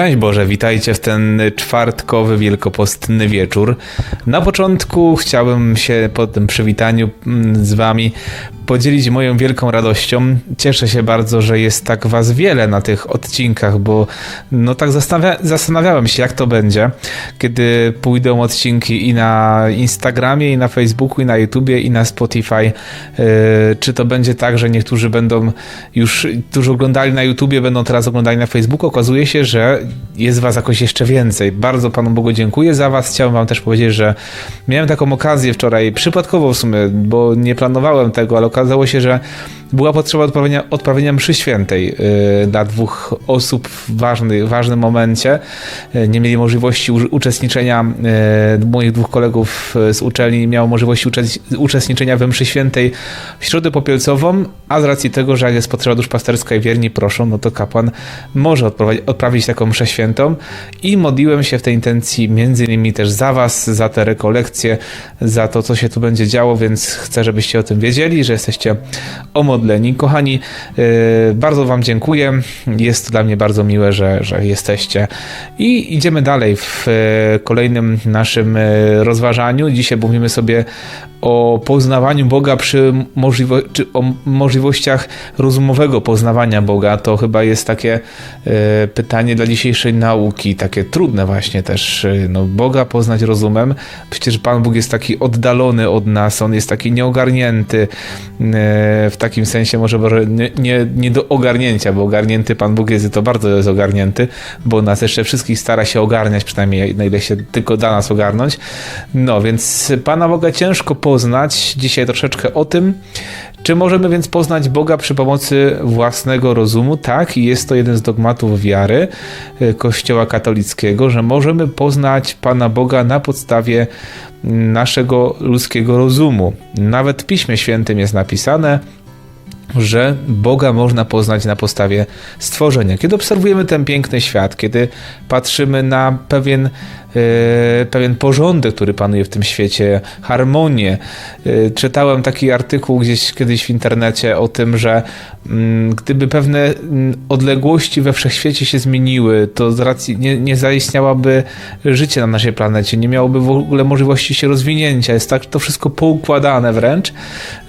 Szczęść Boże, witajcie w ten czwartkowy, wielkopostny wieczór. Na początku chciałbym się po tym przywitaniu mm, z Wami podzielić moją wielką radością. Cieszę się bardzo, że jest tak Was wiele na tych odcinkach, bo no tak zastanawia zastanawiałem się, jak to będzie, kiedy pójdą odcinki i na Instagramie, i na Facebooku, i na YouTubie, i na Spotify. Yy, czy to będzie tak, że niektórzy będą już, którzy oglądali na YouTubie, będą teraz oglądali na Facebooku? Okazuje się, że Amen. Jest Was jakoś jeszcze więcej. Bardzo Panu Bogu dziękuję za Was. Chciałem Wam też powiedzieć, że miałem taką okazję wczoraj, przypadkowo w sumie, bo nie planowałem tego, ale okazało się, że była potrzeba odprawienia, odprawienia mszy świętej yy, dla dwóch osób w ważny, ważnym momencie. Yy, nie mieli możliwości uczestniczenia, yy, moich dwóch kolegów z uczelni miało możliwości uczestniczenia we mszy świętej w środę popielcową, a z racji tego, że jak jest potrzeba duszpasterska i wierni proszą, no to kapłan może odprawić taką mszę świętą i modliłem się w tej intencji między innymi też za was, za te rekolekcje, za to, co się tu będzie działo, więc chcę, żebyście o tym wiedzieli, że jesteście omodleni. Kochani, yy, bardzo wam dziękuję. Jest to dla mnie bardzo miłe, że, że jesteście. I idziemy dalej w yy, kolejnym naszym yy, rozważaniu. Dzisiaj mówimy sobie o poznawaniu Boga przy możliwo o możliwościach rozumowego poznawania Boga. To chyba jest takie pytanie dla dzisiejszej nauki, takie trudne właśnie też. E, no, Boga poznać rozumem. Przecież Pan Bóg jest taki oddalony od nas, On jest taki nieogarnięty, e, w takim sensie może nie, nie, nie do ogarnięcia, bo ogarnięty Pan Bóg jest to bardzo jest ogarnięty, bo nas jeszcze wszystkich stara się ogarniać, przynajmniej na ile się tylko da nas ogarnąć. No, więc Pana Boga ciężko poznać. Dzisiaj troszeczkę o tym. Czy możemy więc poznać Boga przy pomocy własnego rozumu? Tak, i jest to jeden z dogmatów wiary e, Kościoła katolickiego, że możemy poznać Pana Boga na podstawie naszego ludzkiego rozumu. Nawet w Piśmie Świętym jest napisane, że Boga można poznać na podstawie stworzenia. Kiedy obserwujemy ten piękny świat, kiedy patrzymy na pewien pewien porządek, który panuje w tym świecie, harmonię. E, czytałem taki artykuł gdzieś kiedyś w internecie o tym, że mm, gdyby pewne mm, odległości we wszechświecie się zmieniły, to z racji nie, nie zaistniałaby życie na naszej planecie, nie miałoby w ogóle możliwości się rozwinięcia. Jest tak to wszystko poukładane wręcz,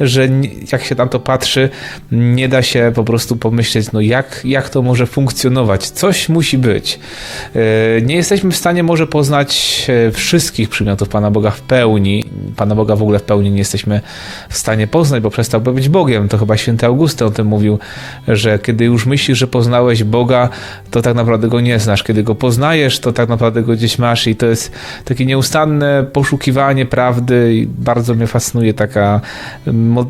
że jak się na to patrzy, nie da się po prostu pomyśleć, no jak, jak to może funkcjonować. Coś musi być. E, nie jesteśmy w stanie może poznać poznać e, wszystkich przymiotów Pana Boga w pełni. Pana Boga w ogóle w pełni nie jesteśmy w stanie poznać, bo przestałby być Bogiem. To chyba święty Augustyn o tym mówił, że kiedy już myślisz, że poznałeś Boga, to tak naprawdę go nie znasz. Kiedy go poznajesz, to tak naprawdę go gdzieś masz i to jest takie nieustanne poszukiwanie prawdy i bardzo mnie fascynuje taka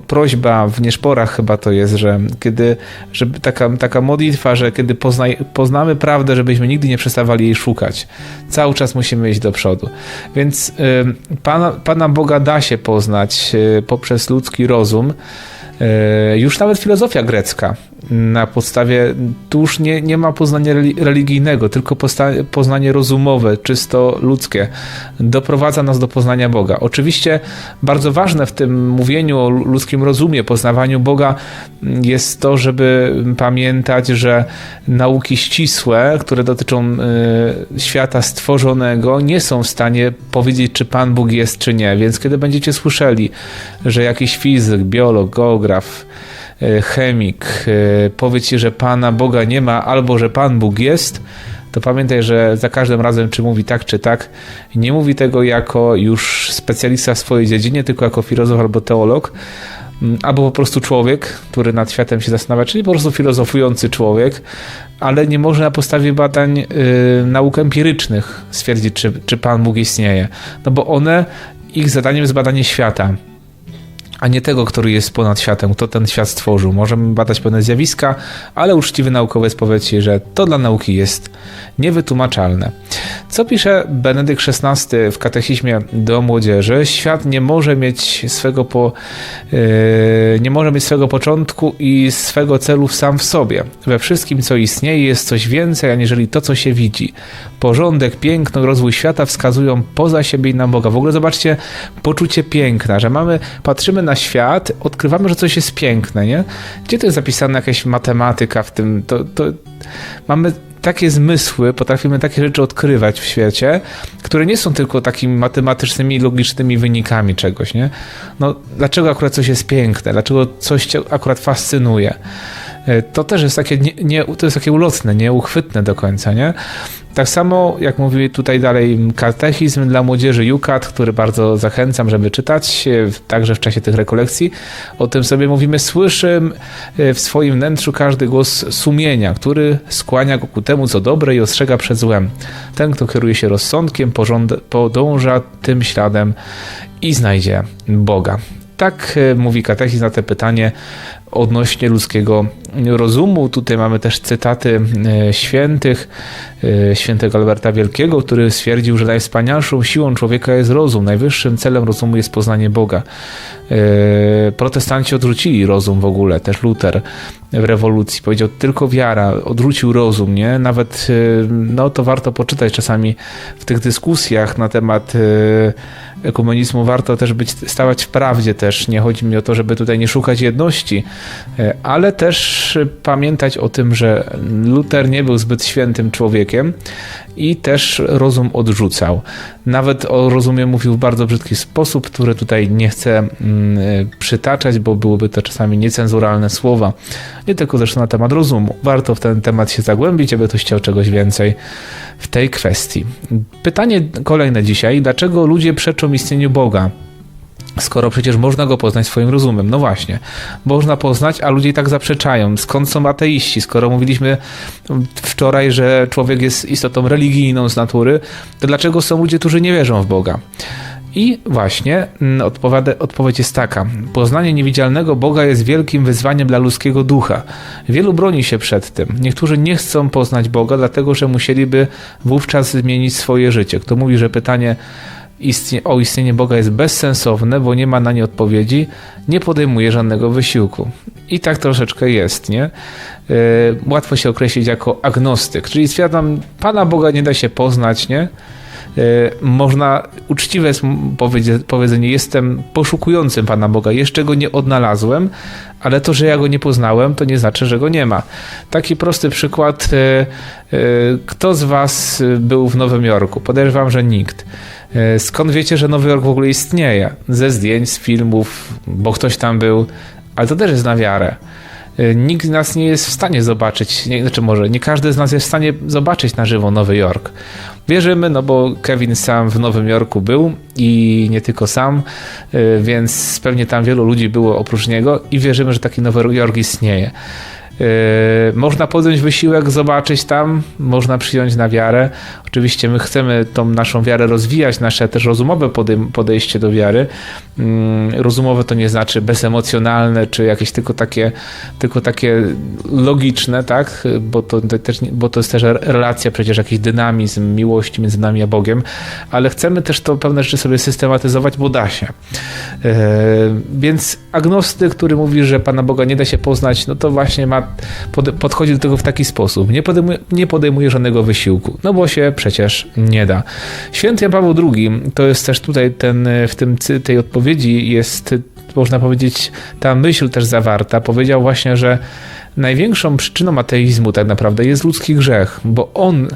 prośba w nieszporach chyba to jest, że kiedy, żeby taka, taka modlitwa, że kiedy poznaj, poznamy prawdę, żebyśmy nigdy nie przestawali jej szukać. Cały czas musimy musimy iść do przodu. Więc y, Pana, Pana Boga da się poznać y, poprzez ludzki rozum. Y, już nawet filozofia grecka na podstawie, tu już nie, nie ma poznania religijnego, tylko poznanie rozumowe, czysto ludzkie, doprowadza nas do poznania Boga. Oczywiście bardzo ważne w tym mówieniu o ludzkim rozumie, poznawaniu Boga jest to, żeby pamiętać, że nauki ścisłe, które dotyczą y, świata stworzonego, nie są w stanie powiedzieć, czy Pan Bóg jest, czy nie. Więc kiedy będziecie słyszeli, że jakiś fizyk, biolog, geograf, chemik e, powie ci, że Pana Boga nie ma, albo że Pan Bóg jest, to pamiętaj, że za każdym razem, czy mówi tak, czy tak, nie mówi tego jako już specjalista w swojej dziedzinie, tylko jako filozof albo teolog, mm, albo po prostu człowiek, który nad światem się zastanawia, czyli po prostu filozofujący człowiek, ale nie może na podstawie badań yy, nauk empirycznych stwierdzić, czy, czy Pan Bóg istnieje. No bo one, ich zadaniem jest badanie świata a nie tego, który jest ponad światem, kto ten świat stworzył. Możemy badać pewne zjawiska, ale uczciwy naukowiec powie ci, że to dla nauki jest niewytłumaczalne. Co pisze Benedykt XVI w katechizmie do młodzieży? Świat nie może mieć swego po, yy, nie może mieć swego początku i swego celu sam w sobie. We wszystkim, co istnieje, jest coś więcej, aniżeli to, co się widzi. Porządek, piękno, rozwój świata wskazują poza siebie i na Boga. W ogóle zobaczcie poczucie piękna, że mamy, patrzymy na świat, odkrywamy, że coś jest piękne, nie? Gdzie to jest zapisane jakaś matematyka w tym? To, to mamy takie zmysły, potrafimy takie rzeczy odkrywać w świecie, które nie są tylko takimi matematycznymi, logicznymi wynikami czegoś, nie? No, dlaczego akurat coś jest piękne? Dlaczego coś cię akurat fascynuje? E, to też jest takie, nie, nie, to jest takie ulotne, nieuchwytne do końca, nie? Tak samo, jak mówi tutaj dalej katechizm dla młodzieży Jukat, który bardzo zachęcam, żeby czytać, e, także w czasie tych rekolekcji. O tym sobie mówimy. Słyszę e, w swoim wnętrzu każdy głos sumienia, który skłania go ku temu, co dobre i ostrzega przed złem. Ten, kto kieruje się rozsądkiem, podąża tym śladem i znajdzie Boga. Tak mówi katechizm na te pytanie odnośnie ludzkiego rozumu. Tutaj mamy też cytaty e, świętych, e, świętego Alberta Wielkiego, który stwierdził, że najwspanialszą siłą człowieka jest rozum, najwyższym celem rozumu jest poznanie Boga. E, protestanci odrzucili rozum w ogóle, też Luter w rewolucji powiedział tylko wiara, odrzucił rozum, nie? Nawet no to warto poczytać czasami w tych dyskusjach na temat ekumenizmu warto też być, stawać w prawdzie też. Nie chodzi mi o to, żeby tutaj nie szukać jedności, e, ale też pamiętać o tym, że Luter nie był zbyt świętym człowiekiem i też rozum odrzucał. Nawet o rozumie mówił w bardzo brzydki sposób, który tutaj nie chcę mm, e, przytaczać, bo byłyby to czasami niecenzuralne słowa. Nie tylko zresztą na temat rozumu. Warto w ten temat się zagłębić, aby ktoś chciał czegoś więcej w tej kwestii. Pytanie kolejne dzisiaj. Dlaczego ludzie przeczą istnieniu Boga? Skoro przecież można go poznać swoim rozumem. No właśnie, można poznać, a ludzie tak zaprzeczają. Skąd są ateiści? Skoro mówiliśmy wczoraj, że człowiek jest istotą religijną z natury, to dlaczego są ludzie, którzy nie wierzą w Boga? I właśnie mm, odpowiedź jest taka. Poznanie niewidzialnego Boga jest wielkim wyzwaniem dla ludzkiego ducha. Wielu broni się przed tym. Niektórzy nie chcą poznać Boga, dlatego że musieliby wówczas zmienić swoje życie. Kto mówi, że pytanie o istnienie Boga jest bezsensowne, bo nie ma na nie odpowiedzi, nie podejmuje żadnego wysiłku. I tak troszeczkę jest, nie? Yy, łatwo się określić jako agnostyk, czyli stwierdzam, Pana Boga nie da się poznać, nie? E, można, uczciwe jest powiedzenie, jestem poszukującym Pana Boga, jeszcze go nie odnalazłem, ale to, że ja go nie poznałem, to nie znaczy, że go nie ma. Taki prosty przykład, e, kto z Was był w Nowym Jorku? Podejrzewam, że nikt. Skąd wiecie, że Nowy Jork w ogóle istnieje? Ze zdjęć, z filmów, bo ktoś tam był, ale to też jest na wiarę nikt z nas nie jest w stanie zobaczyć, nie, znaczy może nie każdy z nas jest w stanie zobaczyć na żywo Nowy Jork. Wierzymy, no bo Kevin sam w Nowym Jorku był i nie tylko sam, y, więc pewnie tam wielu ludzi było oprócz niego i wierzymy, że taki Nowy Jork istnieje. Yy, można podjąć wysiłek, zobaczyć tam, można przyjąć na wiarę. Oczywiście my chcemy tą naszą wiarę rozwijać, nasze też rozumowe podejście do wiary. Yy, rozumowe to nie znaczy bezemocjonalne, czy jakieś tylko takie, tylko takie logiczne, tak? Bo to, też, bo to jest też relacja, przecież jakiś dynamizm miłości między nami a Bogiem, ale chcemy też to pewne rzeczy sobie systematyzować, bo da się. Yy, więc agnostyk, który mówi, że Pana Boga nie da się poznać, no to właśnie ma pod, podchodzi do tego w taki sposób. Nie podejmuje, nie podejmuje żadnego wysiłku, no bo się przecież nie da. Święty Jan Paweł II, to jest też tutaj ten, w tym tej odpowiedzi jest, można powiedzieć, ta myśl też zawarta. Powiedział właśnie, że największą przyczyną ateizmu tak naprawdę jest ludzki grzech, bo on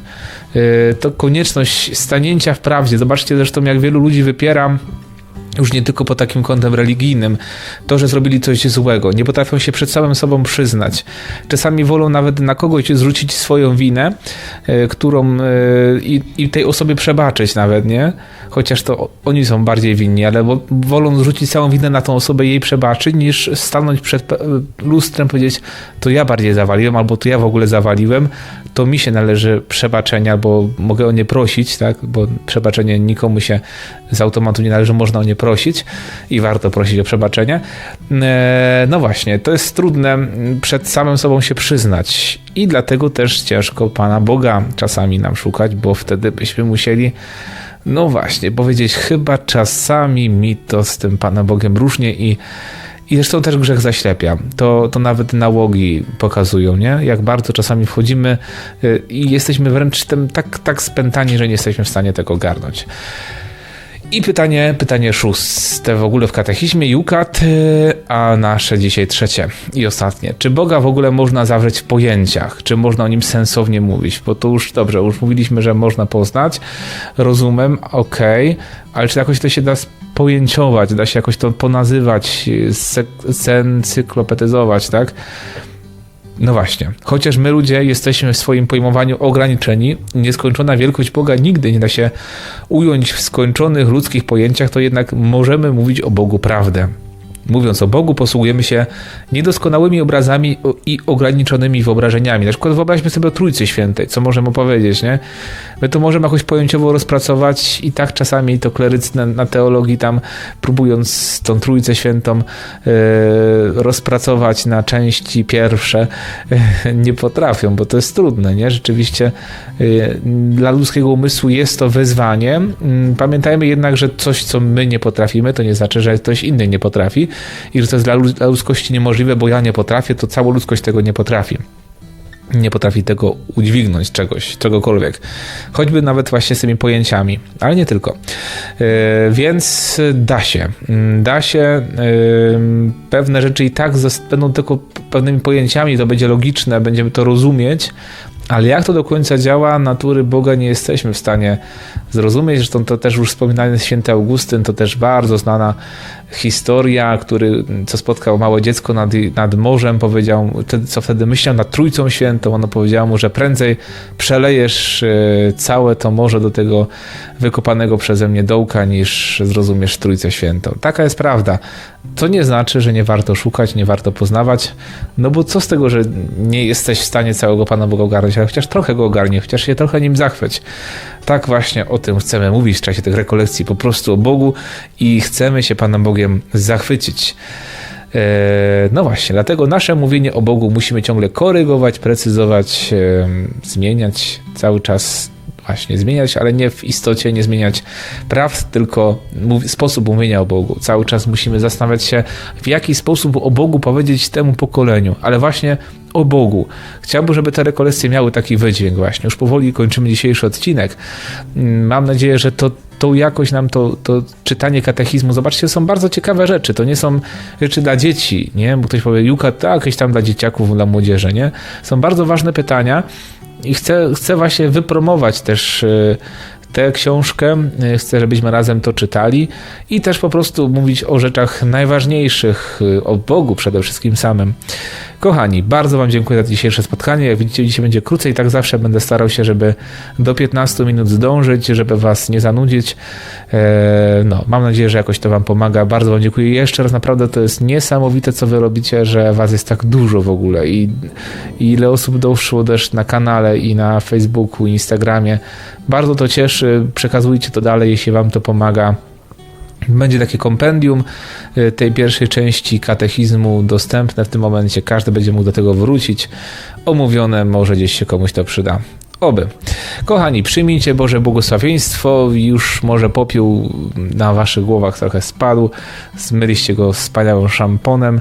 y, to konieczność stanięcia w prawdzie. Zobaczcie zresztą, jak wielu ludzi wypiera już nie tylko pod takim kątem religijnym, to, że zrobili coś złego, nie potrafią się przed samym sobą przyznać. Czasami wolą nawet na kogoś zrzucić swoją winę, e, którą e, i, i tej osobie przebaczyć nawet, nie? Chociaż to oni są bardziej winni, ale wolą zrzucić całą winę na tą osobę i jej przebaczyć, niż stanąć przed e, lustrem powiedzieć, to ja bardziej zawaliłem, albo to ja w ogóle zawaliłem, to mi się należy przebaczenia, bo mogę o nie prosić, tak? Bo przebaczenie nikomu się z automatu nie należy, można o nie prosić i warto prosić o przebaczenie. E, no właśnie, to jest trudne przed samym sobą się przyznać i dlatego też ciężko Pana Boga czasami nam szukać, bo wtedy byśmy musieli no właśnie, powiedzieć, chyba czasami mi to z tym Panem Bogiem różnie i i zresztą też grzech zaślepia. To, to nawet nałogi pokazują, nie? Jak bardzo czasami wchodzimy y, i jesteśmy wręcz tym tak, tak spętani, że nie jesteśmy w stanie tego ogarnąć. I pytanie, pytanie szóste w ogóle w katechizmie Jukat, y, a nasze dzisiaj trzecie i ostatnie. Czy Boga w ogóle można zawrzeć w pojęciach? Czy można o nim sensownie mówić? Bo to już dobrze, już mówiliśmy, że można poznać rozumem, okej, okay, ale czy jakoś to się da pojęciować, da się jakoś to ponazywać, sencyklopetyzować, tak? No właśnie, chociaż my ludzie jesteśmy w swoim pojmowaniu ograniczeni, nieskończona wielkość Boga nigdy nie da się ująć w skończonych ludzkich pojęciach, to jednak możemy mówić o Bogu prawdę. Mówiąc o Bogu, posługujemy się niedoskonałymi obrazami i ograniczonymi wyobrażeniami. Na przykład wyobraźmy sobie o Trójcy Świętej, co możemy powiedzieć, nie? My to możemy jakoś pojęciowo rozpracować i tak czasami to klerycy na, na teologii tam próbując tą Trójcę Świętą yy, rozpracować na części pierwsze yy, nie potrafią, bo to jest trudne, nie? Rzeczywiście yy, dla ludzkiego umysłu jest to wyzwanie. Mm, pamiętajmy jednak, że coś, co my nie potrafimy, to nie znaczy, że ktoś inny nie potrafi i że to jest dla, dla ludzkości niemożliwe, bo ja nie potrafię, to cała ludzkość tego nie potrafi nie potrafi tego udźwignąć czegoś, czegokolwiek. Choćby nawet właśnie z tymi pojęciami, ale nie tylko. Yy, więc da się. Mm, da się. Yy, pewne rzeczy i tak będą tylko pewnymi pojęciami, to będzie logiczne, będziemy to rozumieć, ale jak to do końca działa, natury Boga nie jesteśmy w stanie zrozumieć. Zresztą to też już wspominany święty Augustyn, to też bardzo znana historia, który, co spotkał małe dziecko nad, nad morzem, powiedział, co wtedy myślał nad Trójcą Świętą, ono powiedziało mu, że prędzej przelejesz e, całe to morze do tego wykopanego przeze mnie dołka, niż zrozumiesz Trójcę Świętą. Taka jest prawda. To nie znaczy, że nie warto szukać, nie warto poznawać, no bo co z tego, że nie jesteś w stanie całego Pana Boga ogarnąć, ale chociaż trochę go ogarnie, chociaż się trochę nim zachwyć. Tak właśnie o tym chcemy mówić w czasie tych rekolekcji, po prostu o Bogu i chcemy się Panem Bogiem zachwycić. E, no właśnie, dlatego nasze mówienie o Bogu musimy ciągle korygować, precyzować, zmieniać cały czas właśnie zmieniać, ale nie w istocie nie zmieniać praw, tylko sposób mówienia o Bogu. Cały czas musimy zastanawiać się, w jaki sposób o Bogu powiedzieć temu pokoleniu, ale właśnie o Bogu. Chciałbym, żeby te rekolekcje miały taki wydźwięk właśnie. Już powoli kończymy dzisiejszy odcinek. Mm, mam nadzieję, że to tą jakość nam to, to czytanie katechizmu, zobaczcie, są bardzo ciekawe rzeczy. To nie są rzeczy dla dzieci, nie? Bo ktoś powie, Juka, tak, jakieś tam dla dzieciaków, dla młodzieży, nie? Są bardzo ważne pytania, i chcę, chcę właśnie wypromować też e, tę książkę. E, chcę, żebyśmy razem to czytali i też po prostu mówić o rzeczach najważniejszych, e, o Bogu przede wszystkim samym. Kochani, bardzo Wam dziękuję za dzisiejsze spotkanie. Jak widzicie, dzisiaj będzie krócej, tak zawsze będę starał się, żeby do 15 minut zdążyć, żeby Was nie zanudzić. No, mam nadzieję, że jakoś to Wam pomaga. Bardzo Wam dziękuję jeszcze raz. Naprawdę to jest niesamowite, co Wy robicie, że Was jest tak dużo w ogóle i, i ile osób doszło też na kanale i na Facebooku, Instagramie. Bardzo to cieszy. Przekazujcie to dalej, jeśli Wam to pomaga. Będzie takie kompendium y, tej pierwszej części katechizmu dostępne w tym momencie. Każdy będzie mógł do tego wrócić. Omówione, może gdzieś się komuś to przyda. Oby. Kochani, przyjmijcie Boże błogosławieństwo. Już może popiół na waszych głowach trochę spadł. Zmyliście go wspaniałym szamponem,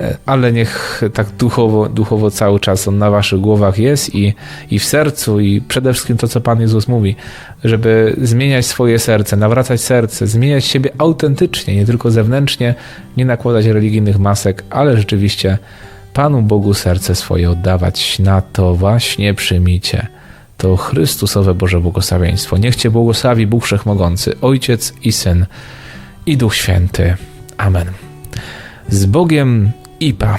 e, ale niech tak duchowo, duchowo cały czas on na waszych głowach jest i, i w sercu i przede wszystkim to, co Pan Jezus mówi, żeby zmieniać swoje serce, nawracać serce, zmieniać siebie autentycznie, nie tylko zewnętrznie, nie nakładać religijnych masek, ale rzeczywiście Panu Bogu serce swoje oddawać. Na to właśnie przyjmijcie to Chrystusowe Boże błogosławieństwo. Niech Cię błogosławi Bóg Wszechmogący, Ojciec i Syn i Duch Święty. Amen. Z Bogiem i Pa.